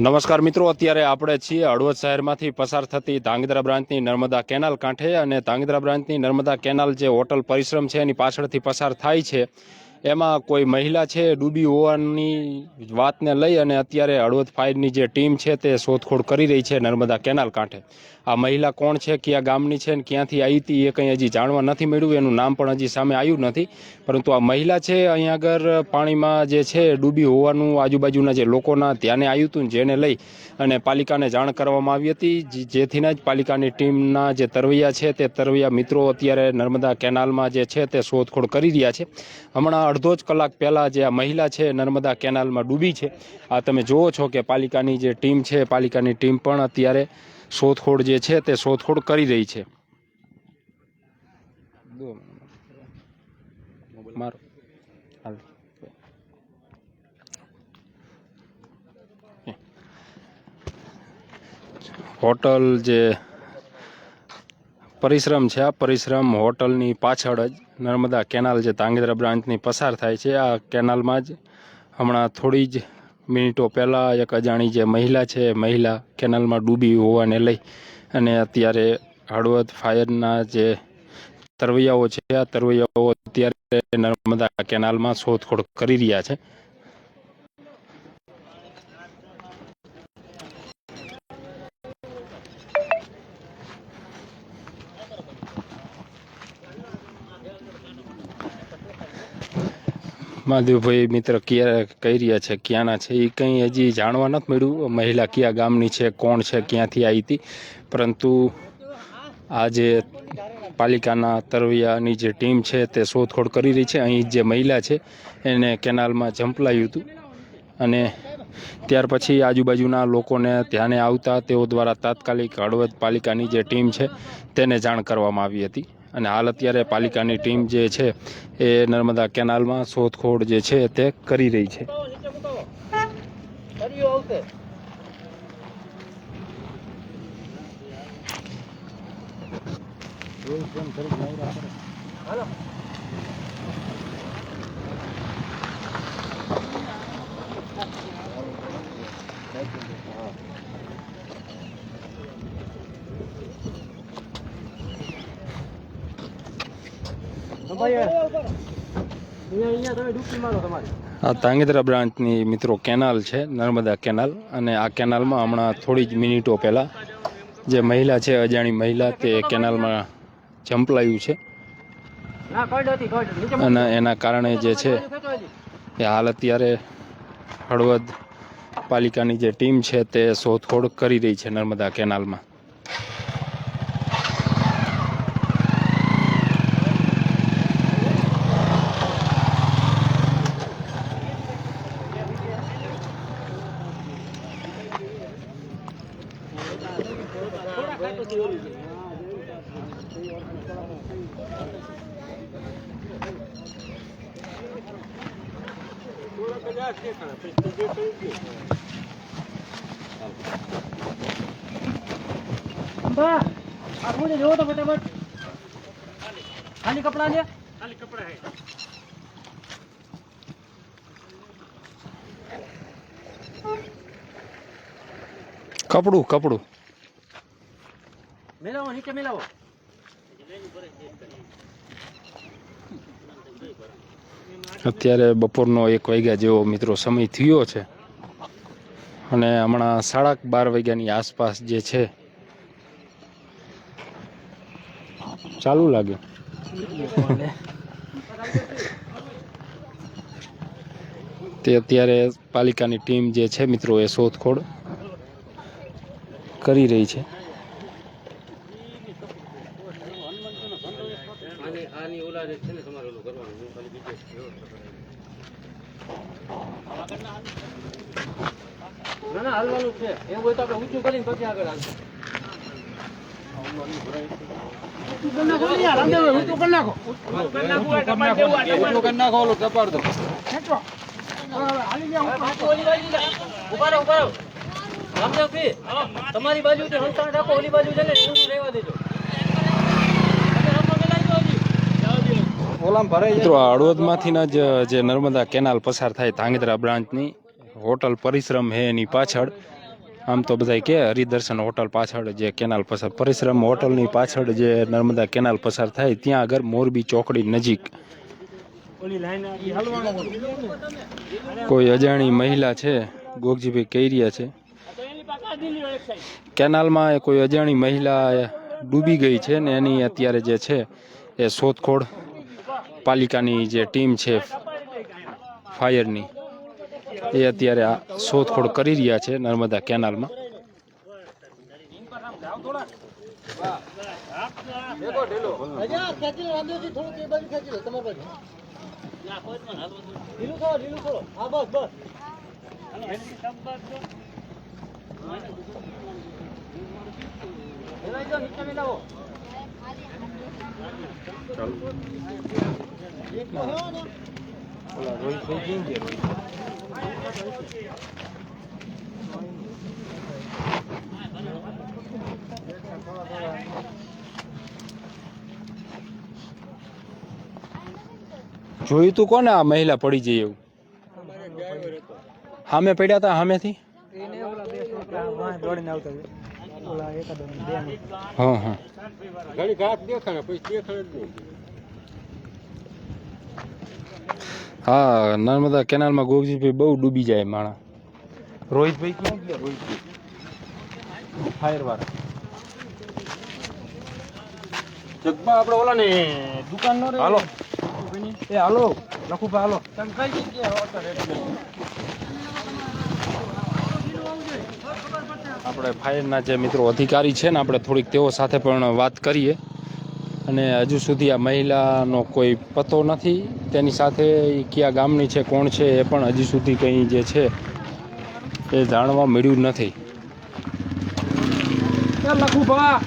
નમસ્કાર મિત્રો, અત્યારે આપણે છીએ હળવદ શહેરમાંથી પસાર થતી ધાંગધ્રા બ્રાન્ચની નર્મદા કેનાલ કાંઠે અને ધાંગધ્રા બ્રાન્ચની નર્મદા કેનાલ જે હોટલ પરિશ્રમ છે એની પાછળથી પસાર થાય છે. એમાં કોઈ મહિલા છે, ડૂબી હોવાની વાતને લઈ અને અત્યારે હળવદ ફાયરની જે ટીમ છે તે શોધખોળ કરી રહી છે નર્મદા કેનાલ કાંઠે. આ મહિલા કોણ છે, કયા ગામની છે ને ક્યાંથી આવી હતી એ કંઈ હજી જાણવા નથી મળ્યું, એનું નામ પણ હજી સામે આવ્યું નથી. પરંતુ આ મહિલા છે અહીંયા આગળ પાણીમાં જે છે ડૂબી હોવાનું આજુબાજુના જે લોકોના ધ્યાને આવ્યું હતું જેને લઈ અને પાલિકાને જાણ કરવામાં આવી હતી. જેથીને જ પાલિકાની ટીમના જે તરવૈયા છે તે તરવૈયા મિત્રો અત્યારે નર્મદા કેનાલમાં જે છે તે શોધખોળ કરી રહ્યા છે. હમણાં અડધો જ કલાક પહેલાં જે આ મહિલા છે નર્મદા કેનાલમાં ડૂબી છે. આ તમે જુઓ છો કે પાલિકાની જે ટીમ છે, પાલિકાની ટીમ પણ અત્યારે શોધખોળ જે છે તે શોધખોળ કરી રહી છે. મારો. હાલ. હોટલ જે પરિશ્રમ છે. આ પરિશ્રમ હોટલની પાછળ જ નર્મદા કેનાલ જે તાંગેદ્રા બ્રાન્ચની પસાર થાય છે. આ કેનાલમાં જ હમણાં થોડી જ મિનિટો પહેલાં એક અજાણી જે મહિલા છે મહિલા કેનાલમાં ડૂબી હોવાને લઈ અને અત્યારે હળવદ ફાયરના જે તરવૈયાઓ છે, આ તરવૈયાઓ અત્યારે નર્મદા કેનાલમાં શોધખોળ કરી રહ્યા છે. મહાદેવભાઈ મિત્ર ક્યાં કહી રહ્યા છે, ક્યાંના છે? એ કંઈ હજી જાણવા નથી મળ્યું. મહિલા કયા ગામની છે, કોણ છે, ક્યાંથી આવી હતી? પરંતુ આજે પાલિકાના તરવૈયાની જે ટીમ છે, તે શોધખોળ કરી રહી છે. અહીં જે મહિલા છે, એને કેનાલમાં ઝંપલાયું હતું. અને ત્યાર પછી આજુબાજુના લોકોને ધ્યાને આવતા તેઓ દ્વારા તાત્કાલિક હળવદ પાલિકાની જે ટીમ છે, તેને જાણ કરવામાં આવી હતી. અને હાલ અત્યારે પાલિકાની ટીમ જે છે એ નર્મદા કેનાલમાં શોધખોળ જે છે તે કરી રહી છે. આ તાંગેદ્રા બ્રાન્ચની મિત્રો કેનાલ છે નર્મદા કેનાલ. અને આ કેનાલમાં હમણાં થોડી જ મિનિટો પહેલાં જે મહિલા છે અજાણી મહિલા તે કેનાલમાં ઝંપલાયું છે. અને એના કારણે જે છે એ હાલ અત્યારે હળવદ પાલિકાની જે ટીમ છે તે શોધખોળ કરી રહી છે નર્મદા કેનાલમાં. બા આ મુझे જોવો તો ફટાફટ. ખાલી કપડા લે. કપડું કપડું. મેલાવો નીચે મેલાવો. અત્યારે બપોરનો એક વાગ્યા જેવો મિત્રો સમય થયો છે. અને હમણાં સાડા બાર વાગ્યાની આસપાસ જે છે, ચાલુ લાગે. તે અત્યારે પાલિકાની ટીમ જે છે મિત્રો એ શોધખોળ કરી રહી છે. ના ના હાલવાનું છે. એવું હોય તો આપણે ઊંચું કરીને પછી આગળ હાલશું. ઊભા રહો, ઊભા રહો. તમારી બાજુ જે હંસાણ રાખો ઓલી બાજુ છે ને રહેવા દેજો તમે રમવા મેલાઈ જાઓ હજી. મિત્રો હળવદમાંથીના જ જે નર્મદા કેનાલ પસાર થાય ધાંગધ્રા બ્રાન્ચની હોટલ પરિશ્રમ હે એની પાછળ. આમ તો બધા કે હરિદર્શન હોટલ પાછળ જે કેનાલ પસાર પરિશ્રમ હોટલની પાછળ જે નર્મદા કેનાલ પસાર થાય ત્યાં આગળ મોરબી ચોકડી નજીક. કોઈ અજાણી મહિલા છે ગોગજીભાઈ કહી રહ્યા છે. કેનાલમાં કોઈ અજાણી મહિલા ડૂબી ગઈ છે ને એની અત્યારે જે છે એ શોધખોળ પાલિકાની જે ટીમ છે ફાયરની એ અત્યારે આ શોધખોળ કરી રહ્યા છે નર્મદા કેનાલમાં બસ જોયું તું કોને આ મહિલા પડી જઈ એવું? સામે પડ્યા હતા સામેથી? હા હા. ઘડી ઘાટ દેખાણે પછી દેખાણે જ નહીં હા નર્મદા કેનાલમાં ગોગજીભાઈ બહુ ડૂબી જાય માણા. રોહિતભાઈ ક્યાં ગયા? રોહિતભાઈ ફાયર વાળા. જગમાં આપણે ઓલા ને દુકાન નો હાલો એ હાલો લખુભાઈ હાલો. તમે કઈ જગ્યાએ આપણે ફાયરના જે મિત્રો અધિકારી છે ને, આપણે થોડીક તેઓ સાથે પણ વાત કરીએ. અને હજુ સુધી આ મહિલાનો કોઈ પતો નથી. તેની સાથે કયા ગામની છે, કોણ છે, એ પણ હજી સુધી કંઈ જે છે, એ જાણવા મળ્યું નથી. લખુભા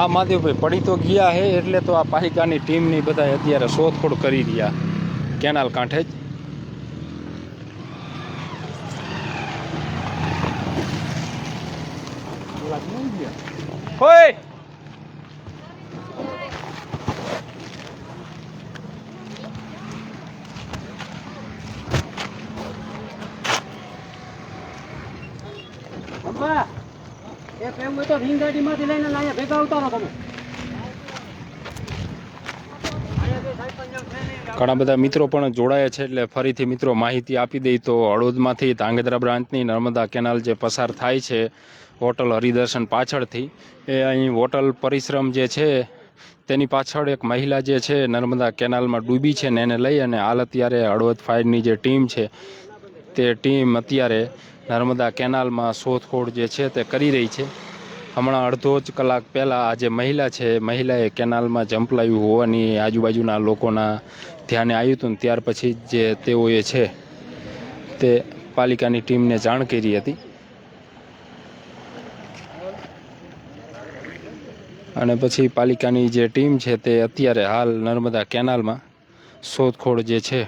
હા મહાદેવભાઈ પડી તો ગયા હે એટલે તો આ પાલિકાની ટીમની બધા અત્યારે શોધખોળ કરી રહ્યા. કેનાલ કાંઠે જ. હોય અબ્બા ઘણા બધા મિત્રો પણ જોડાયા છે એટલે ફરીથી મિત્રો માહિતી આપી દઈ તો હળોદમાંથી ધાંગધ્રા બ્રાન્ચની નર્મદા કેનાલ જે પસાર થાય છે, હોટલ હરિદર્શન પાછળથી, એ અહીં હોટલ પરિશ્રમ જે છે, તેની પાછળ એક મહિલા જે છે, નર્મદા કેનાલમાં ડૂબી છે ને એને લઈ અને હાલ અત્યારે હળવદ ફાયરની જે ટીમ છે, તે ટીમ અત્યારે નર્મદા કેનાલમાં શોધખોળ જે છે તે કરી રહી છે. હમણાં અડધો જ કલાક પહેલાં આ જે મહિલા છે મહિલાએ કેનાલમાં જંપલાવ્યું હોવાની આજુબાજુના લોકોના ધ્યાને આવ્યું હતું ત્યાર પછી જે તેઓએ છે તે પાલિકાની ટીમને જાણ કરી હતી. અને પછી પાલિકાની જે ટીમ છે તે અત્યારે હાલ નર્મદા કેનાલમાં શોધખોળ જે છે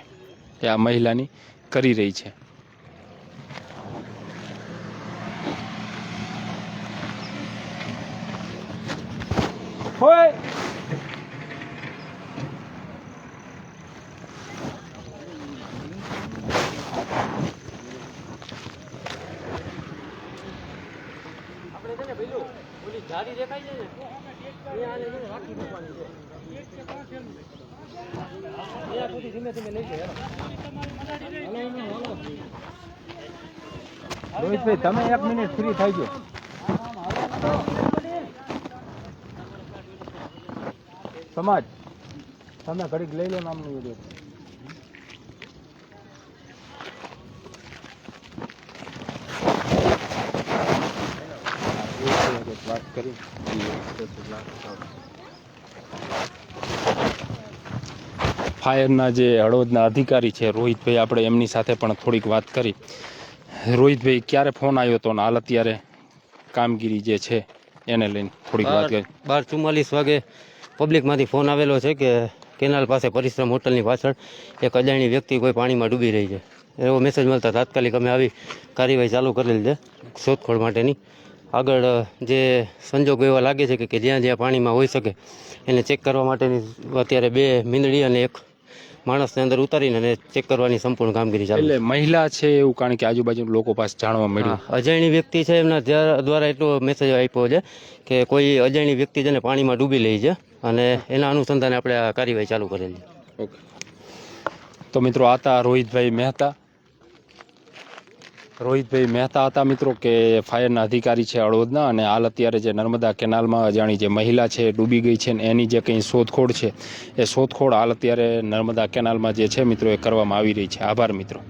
એ આ મહિલાની કરી રહી છે. હોય. આપણે છે ને પેલું ઓલી જારી દેખાય છે ધીમે ધીમે લઈ જાય રોહિતભાઈ તમે એક મિનિટ ફ્રી થઈ ગયો સમાજ. તમે ઘડીક લઈ લો નામનું વીડિયો વાત કરી ફાયરના જે હળવદના અધિકારી છે રોહિતભાઈ આપણે એમની સાથે પણ થોડીક વાત કરી. રોહિતભાઈ ક્યારે ફોન આવ્યો હતો ને? હાલ અત્યારે કામગીરી જે છે એને લઈને થોડીક વાત કરી. બાર ચુમ્માલીસ વાગે પબ્લિકમાંથી ફોન આવેલો છે કે કેનાલ પાસે પરિશ્રમ હોટલની પાછળ એક અજાણી વ્યક્તિ કોઈ પાણીમાં ડૂબી રહી છે. એવો મેસેજ મળતા તાત્કાલિક અમે આવી કાર્યવાહી ચાલુ કરેલી છે શોધખોળ માટેની. આગળ જે સંજોગો એવા લાગે છે કે જ્યાં જ્યાં પાણીમાં હોઈ શકે એને ચેક કરવા માટેની અત્યારે બે મીંદડી અને એક માણસને અંદર ઉતારીને અને ચેક કરવાની સંપૂર્ણ કામગીરી ચાલે છે. એટલે મહિલા છે એવું કારણ કે આજુબાજુ લોકો પાસે જાણવા મળ્યું. અજાણી વ્યક્તિ છે એમના દ્વારા એટલો મેસેજ આપ્યો છે કે કોઈ અજાણી વ્યક્તિ છે ને પાણીમાં ડૂબી લે છે. અને એના અનુસંધાને આપણે આ કાર્યવાહી ચાલુ કરેલી. ઓકે. તો મિત્રો હતા રોહિતભાઈ મહેતા. રોહિતભાઈ મહેતા હતા મિત્રો કે ફાયરના અધિકારી છે હળવદના અને હાલ અત્યારે જે નર્મદા કેનાલમાં અજાણી જે મહિલા છે ડૂબી ગઈ છે ને એની જે કંઈ શોધખોળ છે એ શોધખોળ હાલ અત્યારે નર્મદા કેનાલમાં જે છે મિત્રો એ કરવામાં આવી રહી છે. આભાર મિત્રો.